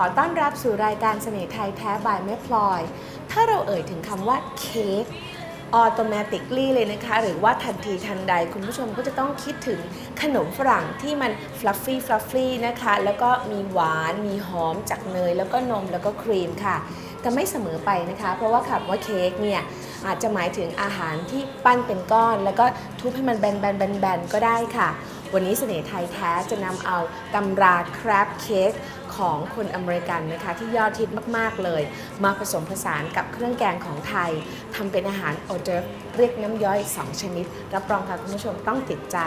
อต้อนรับสู่รายการเสน่ห์ไทยแท้บายแม่พลอย ถ้าเราเอ่ยถึงคำว่าเค้กออโต a มติ c ลี่เลยนะคะ หรือว่าทันทีทันใด คุณผู้ชมก็จะต้องคิดถึงขนมฝรั่งที่มันฟลัฟฟี่ฟลัฟฟี่นะคะ แล้วก็มีหวานมีหอมจากเนย แล้วก็นมแล้วก็ครีมค่ะ แต่ไม่เสมอไปนะคะ เพราะว่าคำว่าเค้กเนี่ย อาจจะหมายถึงอาหารที่ปั้นเป็นก้อน แล้วก็ทุบให้มันแบนๆๆๆก็ได้ค่ะ วันนี้เสน่ห์ไทยแท้จะนำเอาตำราคราฟเค้ก ของคนอเมริกันนะคะที่ยอดฮิตมากๆเลย มาผสมผสานกับเครื่องแกงของไทยทำเป็นอาหารออเดิร์เรียกน้ำย่อย 2 ชนิด รับรองค่ะคุณผู้ชมต้องติดใจ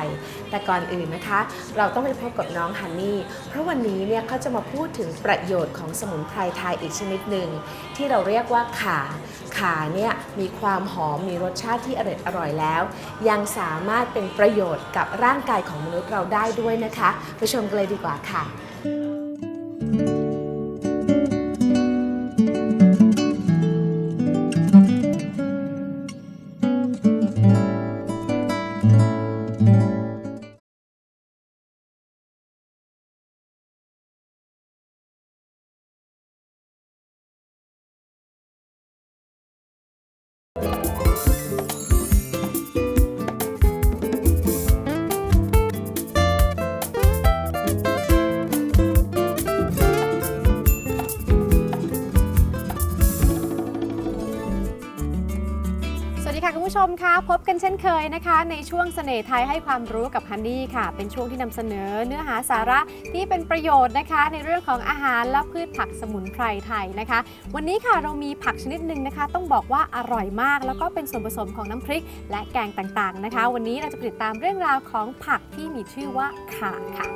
แต่ก่อนอื่นนะคะ เราต้องไปพบกับน้องฮันนี่ เพราะวันนี้เนี่ยเขาจะมาพูดถึงประโยชน์ของสมุนไพรไทยอีกชนิดหนึ่งที่เราเรียกว่าข่าขาเนี่ยมีความหอมมีรสชาติที่อร่อยอร่อยแล้ว ยังสามารถเป็นประโยชน์กับร่างกายของมนุษย์เราได้ด้วยนะคะไปชมกันเลยดีกว่าค่ะ สวั สดีค่ะคุณผู้ชมคะพบกันเช่นเคยนะคะ ในช่วงเสน่ห์ไทยให้ความรู้กับฮันนี่ค่ะ เป็นช่วงที่นำเสนอเนื้อหาสาระที่เป็นประโยชน์นะคะ ในเรื่องของอาหารและพืชผักสมุนไพรไทยนะคะ วันนี้ค่ะเรามีผักชนิดหนึ่งนะคะ ต้องบอกว่าอร่อยมาก แล้วก็เป็นส่วนผสมของน้ำพริก และแกงต่างๆนะคะ วันนี้เราจะติดตามเรื่องราวของผักที่มีชื่อว่าข่าค่ะ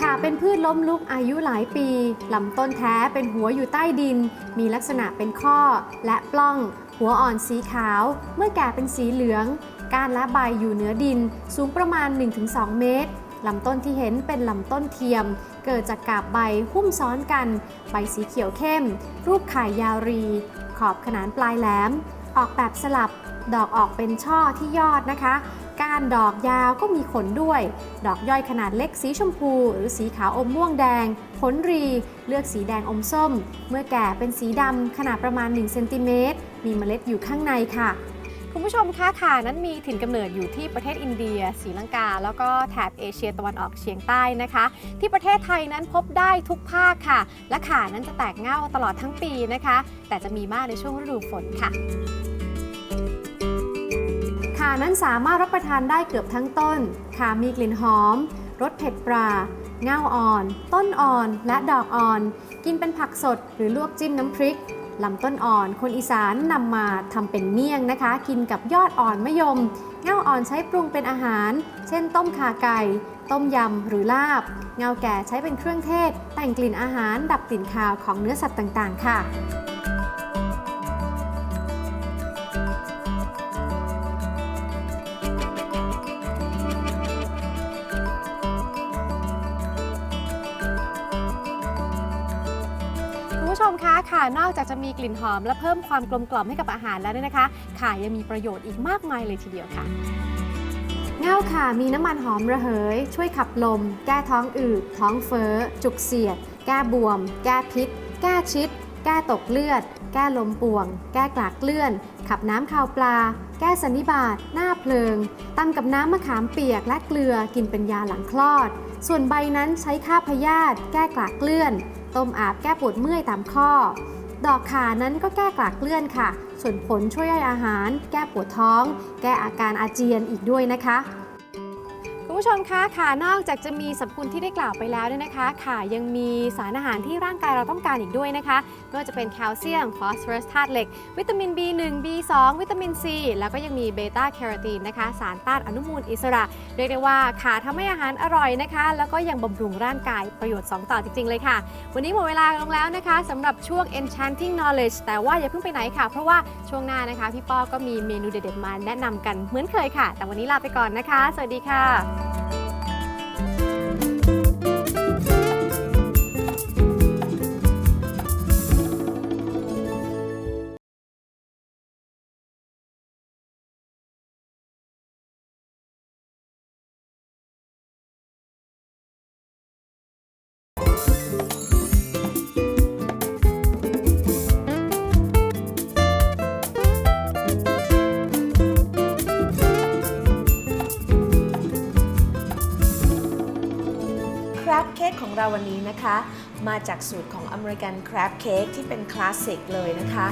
ค่ะเป็นพืชล้มลุกอายุหลายปีลำต้นแท้เป็นหัวอยู่ใต้ดิน มีลักษณะเป็นข้อและปล้อง หัวอ่อนสีขาวเมื่อแก่เป็นสีเหลือง ก้านและใบอยู่เหนือดินสูงประมาณ 1-2 เมตรลำต้นที่เห็นเป็นลำต้นเทียม เกิดจากกาบใบหุ้มซ้อนกัน ใบสีเขียวเข้ม รูปไข่ยยาวรี ขอบขนานปลายแหลม ออกแบบสลับ ดอกออกเป็นช่อที่ยอดนะคะ ก้านดอกยาวก็มีขนด้วย ดอกย่อยขนาดเล็กสีชมพู หรือสีขาวอมม่วงแดง ผลรี เลือกสีแดงอมส้ม เมื่อแก่เป็นสีดำขนาดประมาณ1เซนติเมตร มีเมล็ดอยู่ข้างในค่ะ คุณผู้ชมคะข่านั้นมีถิ่นกำเนิดอยู่ที่ประเทศอินเดียศรีลังกา แล้วก็แถบเอเชียตะวันออกเฉียงใต้นะคะ ที่ประเทศไทยนั้นพบได้ทุกภาคค่ะ และข่านั้นจะแตกเง่าตลอดทั้งปีนะคะ แต่จะมีมากในช่วงฤดูฝนค่ะข่านั้นสามารถรับประทานได้เกือบทั้งต้นข่ามีกลิ่นหอมรสเผ็ดปราเง่าอ่อน ต้นอ่อน และดอกอ่อน กินเป็นผักสดหรือลวกจิ้มน้ำพริก ลำต้นอ่อนคนอีสานนำมาทำเป็นเมี่ยงนะคะ กินกับยอดอ่อนมะยมเง่าอ่อนใช้ปรุงเป็นอาหาร เช่น ต้มข่าไก่ ต้มยำหรือลาบ เงาแก่ใช้เป็นเครื่องเทศ แต่งกลิ่นอาหารดับกลิ่นคาวของเนื้อสัตว์ต่างๆ ค่ะ คะข่านอกจากจะมีกลิ่นหอม และเพิ่มความกลมกล่อมให้กับอาหารแล้วเนี่ยนะคะข่ายังมีประโยชน์อีกมากมายเลยทีเดียวค่ะเง่าข่ามีน้ำมันหอมระเหย ช่วยขับลม แก้ท้องอืด ท้องเฟ้อ จุกเสียด แก้บวม แก้พิษ แก้ชิด แก้ตกเลือด แก้ลมป่วง แก้กลากเลื่อน ขับน้ำคาวปลา แก้สันนิบาตหน้าเพลิงตำกับน้ำมะขามเปียกและเกลือกินเป็นยาหลังคลอด ส่วนใบนั้นใช้ฆ่าพยาธิแก้กลากเลื่อน ต้มอาบแก้ปวดเมื่อยตามข้อ ดอกขานั้นก็แก้กลากเลื่อนค่ะ ส่วนผลช่วยย่อยอาหาร แก้ปวดท้อง แก้อาการอาเจียนอีกด้วยนะคะ คุณผู้ชมคะขานอกจากจะมีสรรพคุณที่ได้กล่าวไปแล้วเนี่ยนะคะขายังมีสารอาหารที่ร่างกายเราต้องการอีกด้วยนะคะไม่ว่าจะเป็นแคลเซียมฟอสฟอรัสธาตุเหล็ก วิตามิน B1 B2 วิตามิน C แล้วก็ยังมีเบต้าแคโรทีนนะคะ สารต้านอนุมูลอิสระ เรียกได้ว่าขาทำให้อาหารอร่อยนะคะ แล้วก็ยังบำรุงร่างกายประโยชน์ 2 ต่อจริง ๆ เลยค่ะ วันนี้หมดเวลาลงแล้วนะคะสำหรับช่วง Enchanting Knowledge แต่ว่าอย่าเพิ่งไปไหนค่ะ เพราะว่าช่วงหน้านะคะพี่ป้อก็มีเมนูเด็ดๆมาแนะนำกันเหมือนเคยค่ะ แต่วันนี้ลาไปก่อนนะคะ สวัสดีค่ะรั เราวันนี้นะคะ มาจากสูตรของอเมริกันคราฟเค้กที่เป็นคลาสสิกเลยนะคะ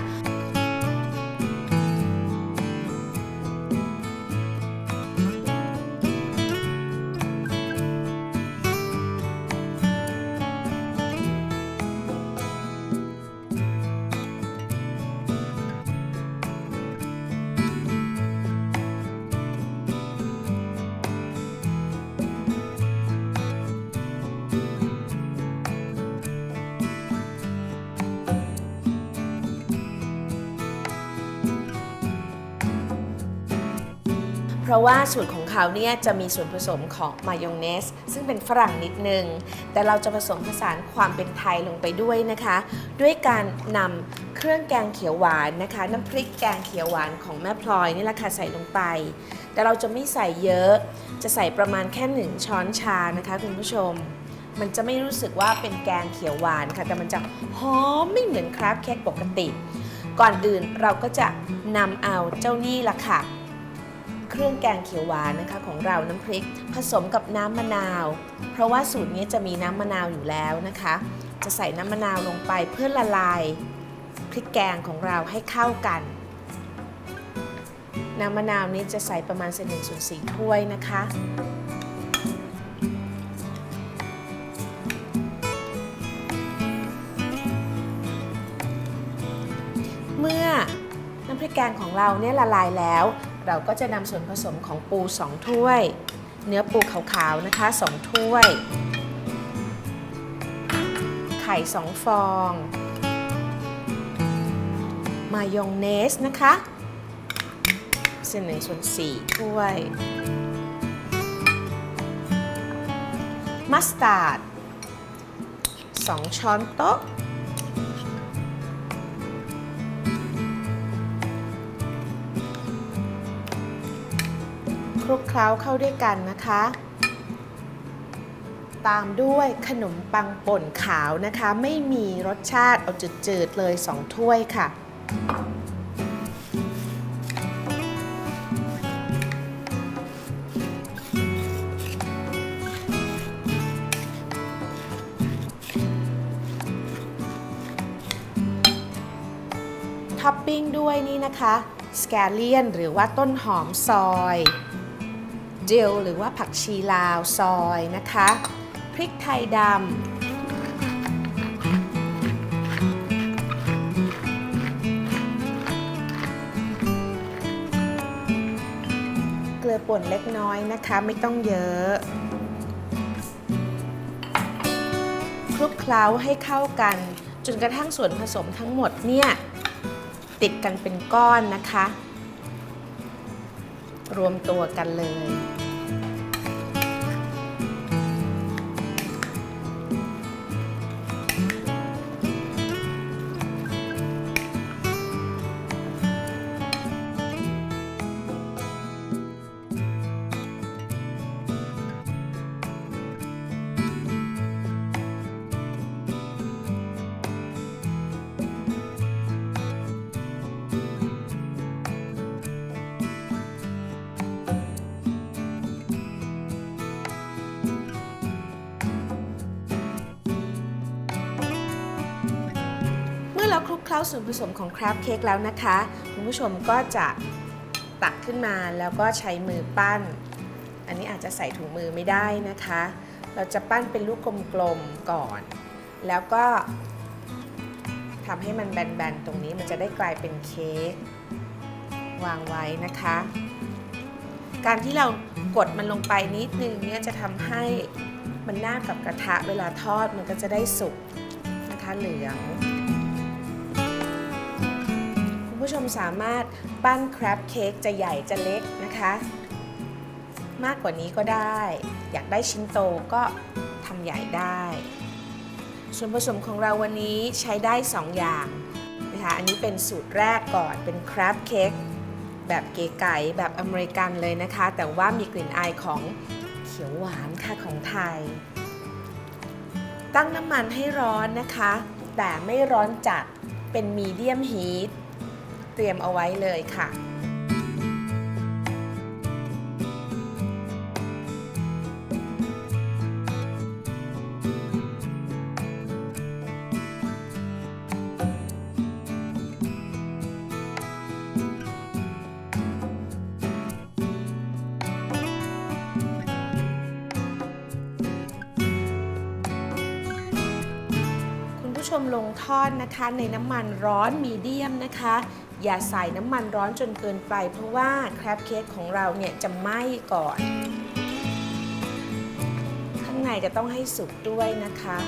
ราะว่าสูตรของเขาเนี่ยจะมีส่วนผสมของมายองเนส ซึ่งเป็นฝรั่งนิดนึง แต่เราจะผสมผสานความเป็นไทยลงไปด้วยนะคะ ด้วยการนำเครื่องแกงเขียวหวานนะคะ น้ำพริกแกงเขียวหวานของแม่พลอยนี่แหละค่ะใส่ลงไป แต่เราจะไม่ใส่เยอะ จะใส่ประมาณแค่หนึ่งช้อนชานะคะคุณผู้ชมมันจะไม่รู้สึกว่าเป็นแกงเขียวหวานค่ะ แต่มันจะหอมไม่เหมือนคราฟเค้กปกติ ก่อนอื่นเราก็จะนำเอาเจ้านี่ละค่ะ เครื่องแกงเขียวหวานนะคะของเราน้ำพริกผสมกับน้ำมะนาว เพราะว่าสูตรนี้จะมีน้ำมะนาวอยู่แล้วนะคะ จะใส่น้ำมะนาวลงไปเพื่อละลายพริกแกงของเราให้เข้ากัน น้ำมะนาวนี้จะใส่ประมาณเศษหนึ่งส่วนสี่ถ้วยนะคะเมื่อน้ำพริกแกงของเราเนี่ยละลายแล้ว เราก็จะนำส่วนผสมของปู 2 ถ้วย เนื้อปูขาวๆนะคะ2ถ้วย ไข่ 2 ฟอง มายองเนสนะคะเส้นหนึ่งส่วนสี่ถ้วย มัสตาร์ด 2 ช้อนโต๊ะ ลุกเคล้าเข้าด้วยกันนะคะ ตามด้วยขนมปังป่นขาวนะคะ ไม่มีรสชาติเอาจืดๆเลย 2 ถ้วยค่ะ ท็อปปิ้งด้วยนี่นะคะสแกเลียนหรือว่าต้นหอมซอย เจลหรือว่าผักชีลาวซอยนะคะ พริกไทยดำ เกลือป่นเล็กน้อยนะคะ ไม่ต้องเยอะคลุกเคล้าให้เข้ากัน จนกระทั่งส่วนผสมทั้งหมดเนี่ย ติดกันเป็นก้อนนะคะ รวมตัวกันเลย เราคลุกเคล้าส่วนผสมของคราฟเค้กแล้วนะคะ คุณผู้ชมก็จะตักขึ้นมาแล้วก็ใช้มือปั้น อันนี้อาจจะใส่ถุงมือไม่ได้นะคะ เราจะปั้นเป็นลูกกลมๆก่อน แล้วก็ทำให้มันแบนๆตรงนี้มันจะได้กลายเป็นเค้กวางไว้นะคะ การที่เรากดมันลงไปนิดนึงเนี่ยจะทำให้มันหน้ากับกระทะเวลาทอดมันก็จะได้สุกนะคะเหลือง ผู้ชมสามารถปั้นครับเค้กจะใหญ่จะเล็กนะคะ มากกว่านี้ก็ได้ อยากได้ชิ้นโตก็ทำใหญ่ได้ ส่วนผสมของเราวันนี้ใช้ได้ 2 อย่างนะคะอันนี้เป็นสูตรแรกก่อนเป็นครับเค้กแบบเก๋ไก๋แบบอเมริกันเลยนะคะ แต่ว่ามีกลิ่นอายของเขียวหวานค่ะของไทย ตั้งน้ำมันให้ร้อนนะคะ แต่ไม่ร้อนจัดเป็นมีเดียมฮีท เตรียมเอาไว้เลยค่ะ คุณผู้ชมลงทอดนะคะในน้ำมันร้อนมีเดียมนะคะ อย่าใส่น้ำมันร้อนจนเกินไป เพราะว่าแครบเค้กของเราเนี่ยจะไหม้ก่อน ข้างในจะต้องให้สุกด้วยนะคะ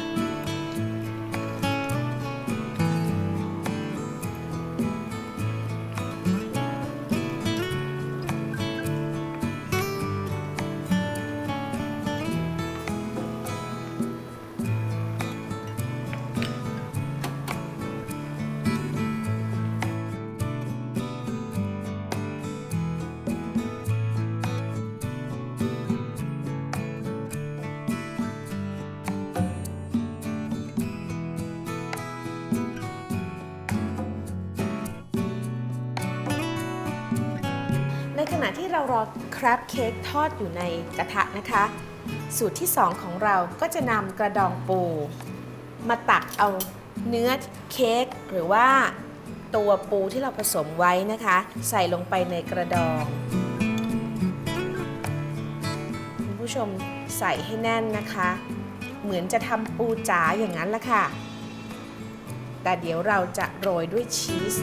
เรารอครบเค้กทอดอยู่ในกระทะนะคะ สูตรที่ 2 ของเราก็จะนำกระดองปู มาตักเอาเนื้อเค้กหรือว่าตัวปูที่เราผสมไว้นะคะ ใส่ลงไปในกระดองคุณผู้ชมใส่ให้แน่นนะคะ เหมือนจะทำปูจ๋าอย่างนั้นละค่ะ แต่เดี๋ยวเราจะโรยด้วยชีส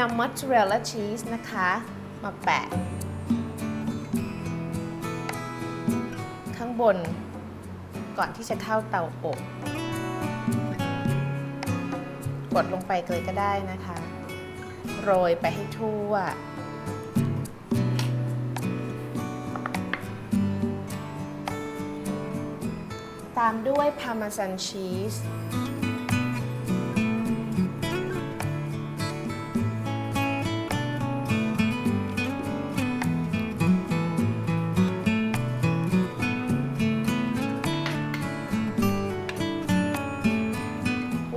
นำมอสซาเรลล่าชีสนะคะ มาแปะ ข้างบนก่อนที่จะเข้าเตาอบ กดลงไปเลยก็ได้นะคะ โรยไปให้ทั่ว ตามด้วยพาร์เมซานชีส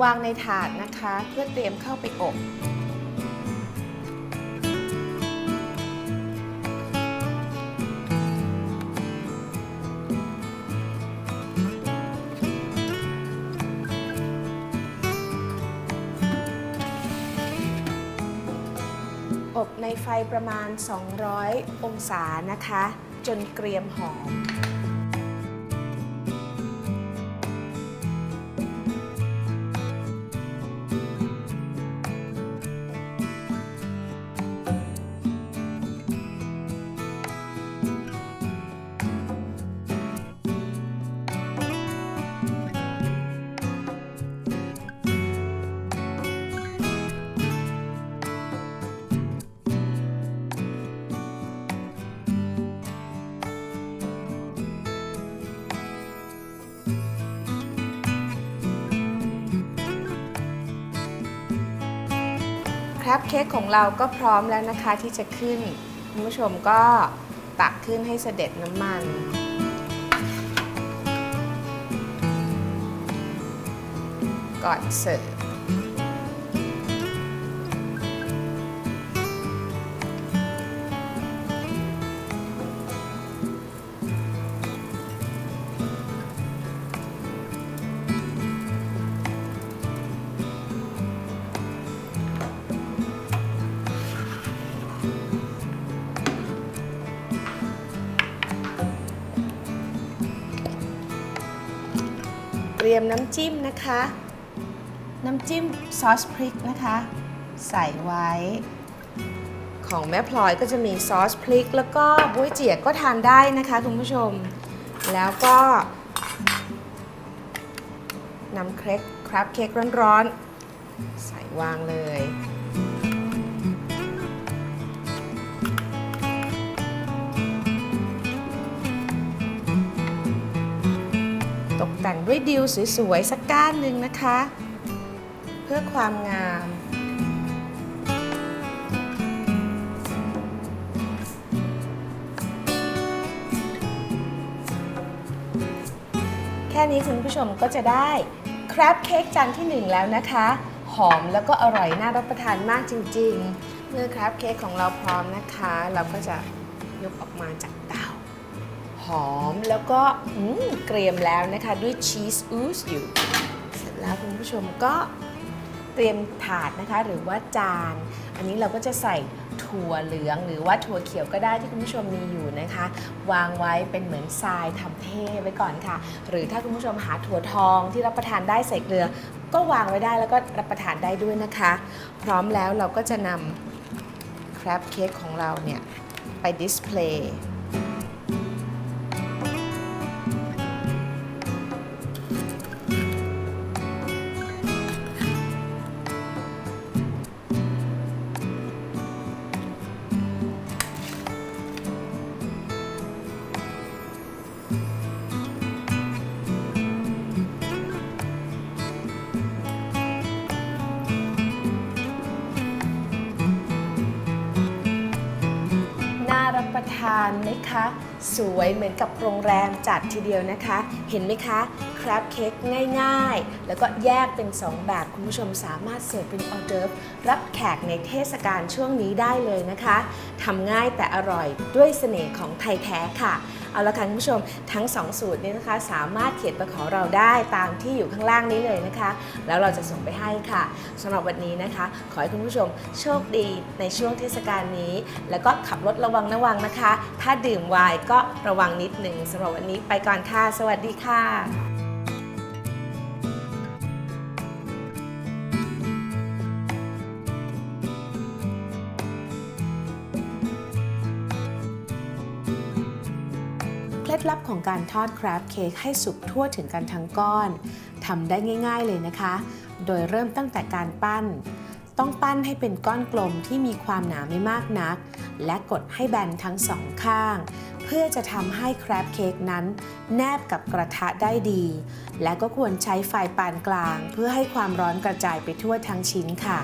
วางในถาดนะคะ เพื่อเตรียมเข้าไปอบอบในไฟประมาณ 200 องศานะคะ จนเกรียมหอม ครับเค้กของเราก็พร้อมแล้วนะคะที่จะขึ้นคุณผู้ชมก็ตักขึ้นให้เสด็จน้ำมัน ก่อนเสิร์ฟ น้ำจิ้มนะคะ น้ำจิ้มซอสพริกนะคะ ใส่ไว้ ของแม่พลอยก็จะมีซอสพริก แล้วก็บ๊วยเจี๋ยก็ทานได้นะคะคุณผู้ชม แล้วก็นำเค้กครับเค้กร้อนๆ ใส่วางเลย แต่งด้วยดิวสวยๆ สักก้านหนึ่งนะคะ เพื่อความงาม แค่นี้คุณผู้ชมก็จะได้ครับเค้กจานที่หนึ่งแล้วนะคะ หอมแล้วก็อร่อยน่ารับประทานมากจริงๆ เมื่อครับเค้กของเราพร้อมนะคะ เราก็จะยกออกมาจาก อมแล้วก็เกรียมแล้วนะคะด้วยชีสอูสอยู่ เสร็จแล้วคุณผู้ชมก็เตรียมถาดนะคะหรือว่าจาน อันนี้เราก็จะใส่ถั่วเหลืองหรือว่าถั่วเขียวก็ได้ที่คุณผู้ชมมีอยู่นะคะ วางไว้เป็นเหมือนทรายทำเท่ไว้ก่อนค่ะ หรือถ้าคุณผู้ชมหาถั่วทองที่รับประทานได้ใส่เกลือ ก็วางไว้ได้แล้วก็รับประทานได้ด้วยนะคะ พร้อมแล้วเราก็จะนำครับเค้กของเราเนี่ยไปดิสเพลย์ สวยเหมือนกับโรงแรมจัดทีเดียวนะคะ เห็นไหมคะครับเค้กง่าย ๆ แล้วก็แยกเป็น 2 แบบคุณผู้ชมสามารถเสิร์ฟเป็นออเดิร์ฟรับแขกในเทศกาลช่วงนี้ได้เลยนะคะทำง่ายแต่อร่อยด้วยเสน่ห์ของไทยแท้ค่ะ เอาละค่ะคุณผู้ชมทั้ง 2 สูตรนี้นะคะ สามารถเขียนไปขอเราได้ตามที่อยู่ข้างล่างนี้เลยนะคะ แล้วเราจะส่งไปให้ค่ะสำหรับวันนี้นะคะ ขอให้คุณผู้ชมโชคดีในช่วงเทศกาลนี้ แล้วก็ขับรถระวังระวังนะคะ ถ้าดื่มไวน์ก็ระวังนิดหนึ่งสำหรับวันนี้ไปก่อนค่ะ สวัสดีค่ะ ดลับของการทอดคราฟเค้กให้สุกทั่วถึงกันทั้งก้อนทำได้ง่าย ๆ เลยนะคะ โดยเริ่มตั้งแต่การปั้น ต้องปั้นให้เป็นก้อนกลมที่มีความหนาไม่มากนัก และกดให้แบนทั้งสองข้าง เพื่อจะทำให้คราฟเค้กนั้น แนบกับกระทะได้ดี และก็ควรใช้ไฟปานกลาง เพื่อให้ความร้อนกระจายไปทั่วทั้งชิ้นค่ะ